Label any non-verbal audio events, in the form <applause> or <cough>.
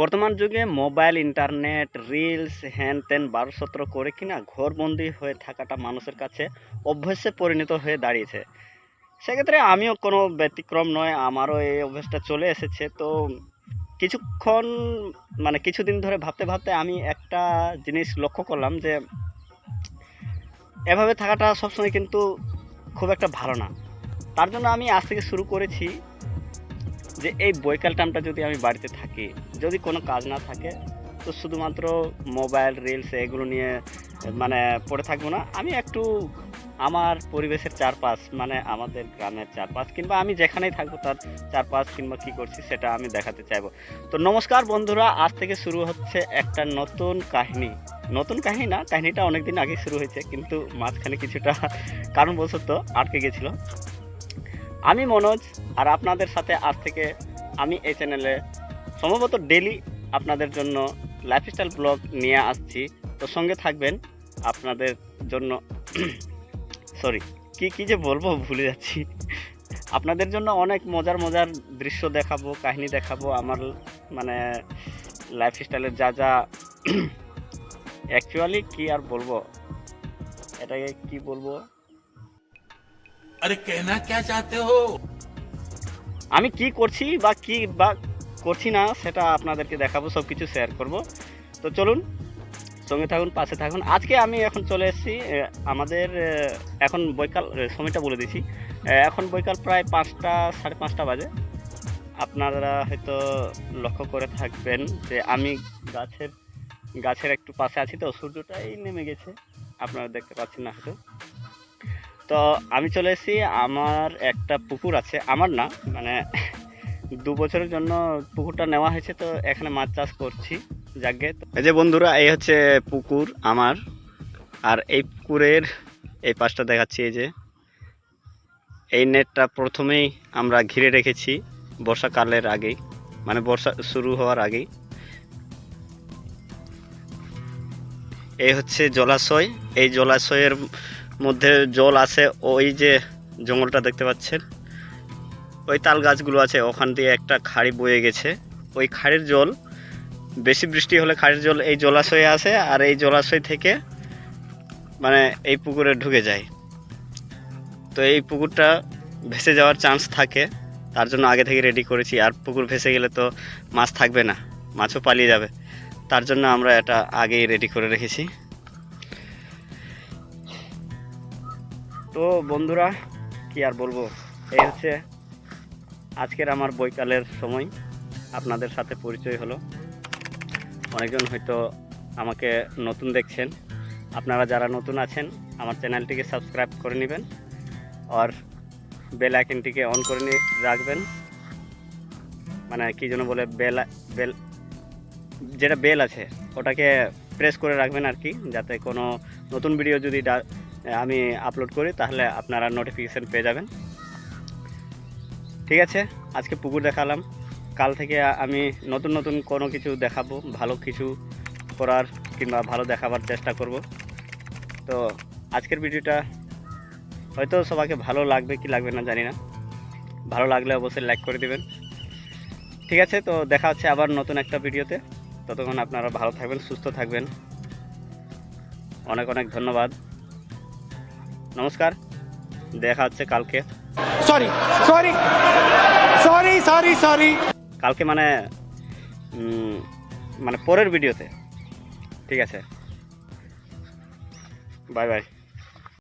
বর্তমান যুগে mobile, internet, reels, হ্যান ত্যান বারো সতেরো করে কিনা ঘরবন্দি হয়ে থাকাটা মানুষের কাছে অভ্যাসে পরিণত হয়ে দাঁড়িয়েছে। সেক্ষেত্রে আমিও কোনো ব্যতিক্রম নয়, আমারও এই অভ্যাসটা চলে এসেছে। তো কিছুক্ষণ মানে কিছুদিন ধরে ভাবতে ভাবতে আমি একটা জিনিস লক্ষ্য করলাম যে, এভাবে থাকাটা সবসময় কিন্তু খুব একটা ভালো না। তার জন্য আমি আজ থেকে শুরু করেছি যে এই বৈকাল টাইমটা যদি আমি বাড়িতে থাকি, যদি কোনো কাজ না থাকে, তো শুধুমাত্র মোবাইল রিলস এগুলো নিয়ে মানে পড়ে থাকব না। আমি একটু আমার পরিবেশের চারপাশ মানে আমাদের গ্রামের চারপাশ, কিংবা আমি যেখানেই থাকব তার চারপাশ কিংবা কী করছি সেটা আমি দেখাতে চাইব। তো নমস্কার বন্ধুরা, আজ থেকে শুরু হচ্ছে একটা নতুন কাহিনী। নতুন কাহিনী না, কাহিনীটা অনেকদিন আগে শুরু হয়েছে, কিন্তু মাঝখানে কিছুটা কারণবশত আটকে গেছিল। আমি মনোজ, আর আপনাদের সাথে আজ থেকে আমি এই চ্যানেলে সম্ভবত ডেলি আপনাদের জন্য লাইফস্টাইল ব্লগ নিয়ে আসছি। তো সঙ্গে থাকবেন আপনাদের জন্য সরি কি কি যে বলব ভুলে যাচ্ছি। আপনাদের জন্য অনেক মজার মজার দৃশ্য দেখাবো, কাহিনী দেখাবো, আমার মানে লাইফস্টাইলের যা যা <clears throat> অ্যাকচুয়ালি কি আর বলব? এটাকে কি বলব? আরে কেনা কে চাতে হো আমি কি করছি বা কি বা করছি না সেটা আপনাদেরকে দেখাবো সব কিছু শেয়ার করব। তো চলুন, সঙ্গে থাকুন, পাশে থাকুন। আজকে আমি এখন চলে এসেছি আমাদের এখন বৈকাল সময়টা বলে দিছি এখন বৈকাল প্রায় পাঁচটা, সাড়ে পাঁচটা বাজে। আপনারা হয়তো লক্ষ্য করে থাকবেন যে আমি গাছের গাছের একটু পাশে আছি তো, সূর্যটাই নেমে গেছে। আপনারা দেখতে পাচ্ছেন না হয়তো। তো আমি চলে এসেছি, আমার একটা পুকুর আছে, আমার না মানে দু বছরের জন্য পুকুরটা নেওয়া হয়েছে, তো এখানে মাছ চাষ করছি, যাকে। এই যে বন্ধুরা, এই হচ্ছে পুকুর আমার, আর এই পুকুরের এই পাশটা দেখাচ্ছি, এই যে। এই নেটটা প্রথমেই আমরা ঘিরে রেখেছি, বর্ষাকালের আগেই মানে বর্ষা শুরু হওয়ার আগেই। এই হচ্ছে জলাশয়, এই জলাশয়ের মধ্যে জল আছে, ওই যে জঙ্গলটা দেখতে পাচ্ছেন, ওই তাল গাছগুলো আছে, ওখান দিয়ে একটা খাড়ি বয়ে গেছে। ওই খাড়ির জল, বেশি বৃষ্টি হলে খাড়ির জল এই জলাশয়ে আসে, আর এই জলাশয় থেকে মানে এই পুকুরে ঢুকে যায়। তো এই পুকুরটা ভেসে যাওয়ার চান্স থাকে, তার জন্য আগে থেকে রেডি করেছি, আর পুকুর ভেসে গেলে তো মাছ থাকবে না, মাছও পালিয়ে যাবে। তার জন্য আমরা এটা আগেই রেডি করে রেখেছি। তো বন্ধুরা, কি আর বলব? এই হচ্ছে আজকের আমার বৈকালের সময়। আপনাদের সাথে পরিচয় হলো। অনেকজন হয়তো আমাকে নতুন দেখছেন। আপনারা যারা নতুন আছেন, আমার চ্যানেলটিকে সাবস্ক্রাইব করে নেবেন আর বেল আইকনটিকে অন করে নিয়ে রাখবেন। মানে কি যেন বলে, বেল বেল, যেটা বেল আছে, ওটাকে প্রেস করে রাখবেন আর কি, যাতে কোনো নতুন ভিডিও যদি আমি আপলোড করি, তাহলে আপনারা নোটিফিকেশান পেয়ে যাবেন। ঠিক আছে, আজকে পুকুর দেখালাম। কাল থেকে আমি নতুন নতুন কোনো কিছু দেখাবো, ভালো কিছু করার কিংবা ভালো দেখাবার চেষ্টা করব। তো আজকের ভিডিওটা হয়তো সবাইকে ভালো লাগবে কি লাগবে না জানি না। ভালো লাগলে অবশ্যই লাইক করে দেবেন। ঠিক আছে, তো দেখা হচ্ছে আবার নতুন একটা ভিডিওতে। ততক্ষণ আপনারা ভালো থাকবেন, সুস্থ থাকবেন। অনেক অনেক ধন্যবাদ। নমস্কার দেখা হচ্ছে কালকে। Sorry sorry sorry sorry sorry কালকে মানে মানে পরের ভিডিওতে। ঠিক আছে। Bye bye